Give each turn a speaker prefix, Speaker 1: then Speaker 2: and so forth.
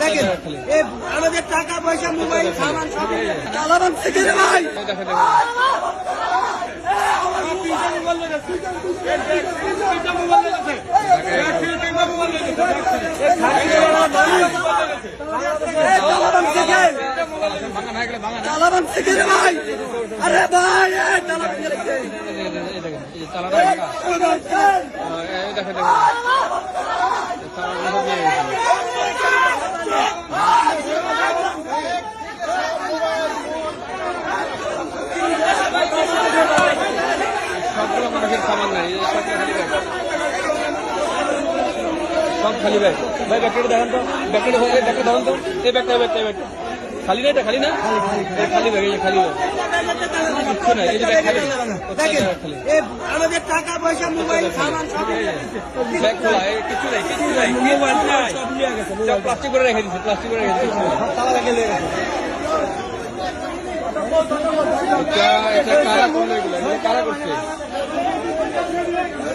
Speaker 1: দেখেন আমাদের টাকা পয়সা মোবাইল সামান সব চালাবান থেকে ভাই। চালাবান থেকে। আরে চালাবান
Speaker 2: দেখেন, এই দেখেন এই যে চালাটা ভাঙা এই দেখো দেখো এই চালাটা ভাঙা দিয়ে গেছে। সবগুলো মানুষের সামান নাই সব খালি ব্যাগ ভাই ব্যাগটা দেখান তো। ব্যাগটা হয়ে ব্যাগটা ধরুন তো। এই ব্যাগটা ব্যাগটা ব্যাগটা খালি না এটা? খালি না? খালি ব্যাগ এই খালি কিচ্ছু নাই এই ব্যাগ খালি।
Speaker 1: দেখেন
Speaker 2: ব্যাগ খালি।
Speaker 1: এ আমাদের টাকা পয়সা মোবাইল সামান সব
Speaker 2: ব্যাগ খোলা কিছু নাই কিছু নাই। মোবাইল নাই। সব। প্লাস্টিক করে রেখে দিচ্ছে প্লাস্টিক করে রেখে দিচ্ছে এটা এটা কারা করল এগুলো? এগুলো কারা করছে?